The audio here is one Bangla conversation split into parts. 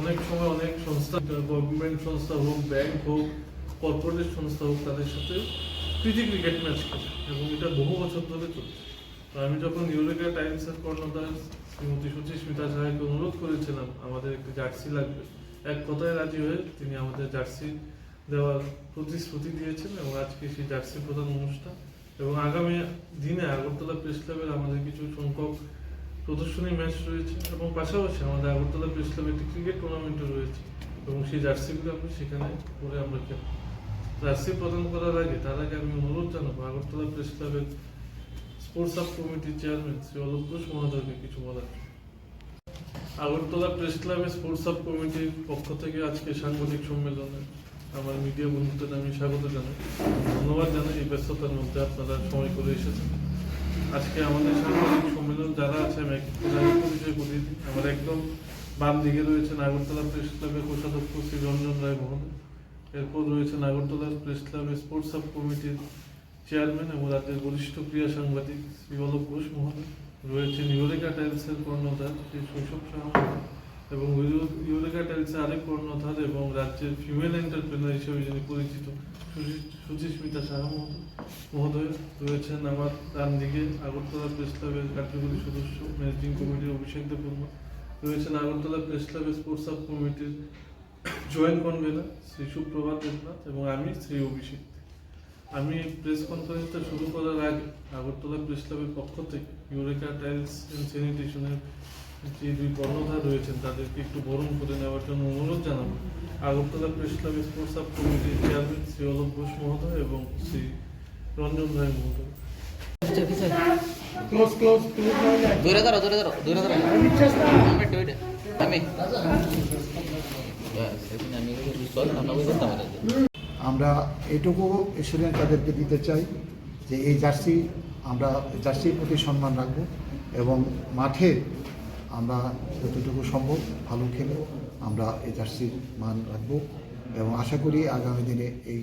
অনেক সময় অনেক সংস্থা গভর্নমেন্ট সংস্থা হোক ব্যাংক হোক কর্পোরেট সংস্থা হোক, তাদের সাথে প্রীতি ক্রিকেট ম্যাচ এবং এটা বহু বছর ধরে চলছে। আমি যখন টাইমসের শ্রীমতী সাহাকে অনুরোধ করেছিলাম, আমাদের একটি জার্সি লাগবে। এক কথায় রাজি হয়ে তিনি আমাদের জার্সি দেওয়ার প্রতিশ্রুতি দিয়েছেন এবং আজকে সেই জার্সি প্রধান অনুষ্ঠান। এবং আগামী দিনে আগরতলা প্রেস ক্লাবের আমাদের কিছু সংখ্যক প্রদর্শনী ম্যাচ রয়েছে এবং পাশাপাশি আমাদের আগরতলা প্রেস ক্লাবে একটি ক্রিকেট টুর্নামেন্টও রয়েছে এবং সেই জার্সিগুলো আমরা সেখানে পরে আমরা খেলব। জার্সি প্রদান করার আগে তার আগে আমি অনুরোধ জানাব আগরতলা প্রেস ক্লাবের স্পোর্টস সাব কমিটির চেয়ারম্যান শ্রী অলোক ঘোষ মহোদয়কে কিছু বলার। আগরতলা প্রেস ক্লাবের স্পোর্টস সাব কমিটির পক্ষ থেকে আজকে সাংবাদিক সম্মেলনে আমার মিডিয়া বন্ধুদের আমি স্বাগত জানাই। ধন্যবাদ জানাই এই ব্যস্ততার মধ্যে আপনারা সময় করে এসেছেন। আজকে আমাদের সাংবাদিক সম্মেলন যারা আছে আমি করে পরিচয় আমার একদম বাম দিকে রয়েছেন আগরতলা প্রেস ক্লাবের কোষাধ্যক্ষ শ্রী রঞ্জন রায় মহোদয় এরপর রয়েছে আগরতলা প্রেস ক্লাবের স্পোর্টস সাব কমিটির চেয়ারম্যান এবং রাজ্যের বরিষ্ঠ ক্রীড়া সাংবাদিক শ্রী অলোক ঘোষ মহোদয় রয়েছে ইউরেকা টাইলসের কর্ণধার শ্রী শৈশব মহোদয় এবং ইউ- আরেক কর্ণধার এবং রাজ্যের ফিমেল এন্টারপ্রেনার হিসেবে যিনি পরিচিত সুচি- সুচিস্মিতা সাহা মহোদয়। রয়েছেন আমার ডান দিকে আগরতলা প্রেস ক্লাবের কার্যকরী সদস্য, ম্যানেজিং কমিটির অভিষেক দেববর্মা রয়েছেন আগরতলা প্রেস ক্লাবের স্পোর্টস সাব কমিটির জয়েন্ট কনভেনার শ্রী সুপ্রভাত দেবনাথ এবং আমি শ্রী অভিষেক। আমি প্রেস কনফারেন্সটা শুরু করার আগে আগরতলা প্রেস ক্লাবের পক্ষ থেকে ইউরেকা টাইলস অ্যান্ড স্যানিটেশনের যে দুই কর্ণধার রয়েছেন তাদেরকে একটু বরণ করে নেওয়ার জন্য অনুরোধ জানাব। আগরতলা প্রেস স্পোর্টস সাব কমিটির চেয়ারম্যান শ্রী অলোক ঘোষ মহোদয় এবং শ্রী রঞ্জন রায় মহোদয়। ক্লোজ ক্লোজ দূরে ধরো দূরে ধরো দূরে ধরো। আমি আমরা এটুকু এসুরেন্স তাদেরকে দিতে চাই যে এই জার্সি আমরা জার্সির প্রতি সম্মান রাখব এবং মাঠে আমরা যতটুকু সম্ভব ভালো খেলে আমরা এই জার্সির মান রাখব এবং আশা করি আগামী দিনে এই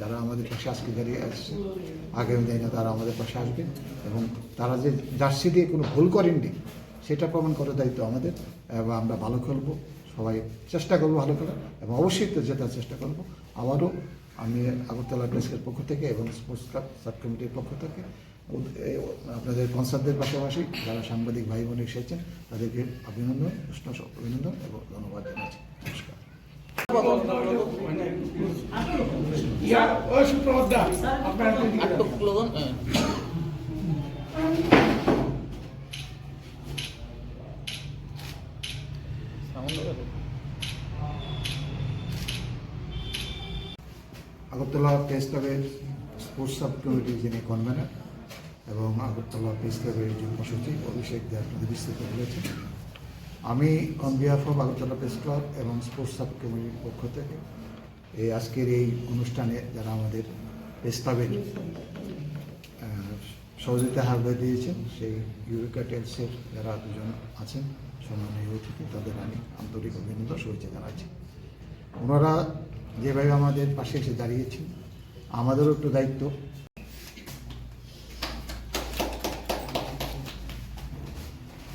যারা আমাদের পাশে আজকে দাঁড়িয়ে আসছে আগামী দিনে তারা আমাদের পাশে আসবে এবং তারা যে জার্সি দিয়ে কোনো ভুল করেননি, সেটা প্রমাণ করার দায়িত্ব আমাদের এবং আমরা ভালো খেলব, সবাই চেষ্টা করব ভালো খেলার এবং অবশ্যই তো জেতার চেষ্টা করব। আবারও আমি আগরতলা প্রেসের পক্ষ থেকে এবং স্পোর্টস ক্লাব সাব কমিটির পক্ষ থেকে আপনাদের কনসার্টদের পাশাপাশি যারা সাংবাদিক ভাই বোন এসেছেন তাদেরকে অভিনন্দন উষ্ণ অভিনন্দন এবং ধন্যবাদ জানাচ্ছি। নমস্কার। আগরতলা প্রেস ক্লাবের স্পোর্টস সাব কমিটির যিনি কনভেনার এবং আগরতলা প্রেস ক্লাবের যুগ্ম সচিব অভিষেক দে বিস্তৃত বলেছেন। আমি on behalf of Agartala press club এবং স্পোর্টস সাব কমিটির পক্ষ থেকে এই আজকের এই অনুষ্ঠানে যারা আমাদের প্রেস ক্লাবের সহযোগিতা হাত দিয়েছেন, সেই ইউরিকা টেলসের যারা দুজন আছেন, সম্মানীয় অতিথি, তাদের আমি আন্তরিক অভিনন্দন, শুভেচ্ছা জানাচ্ছি। ওনারা যেভাবে আমাদের পাশে এসে দাঁড়িয়েছেন, আমাদেরও একটু দায়িত্ব।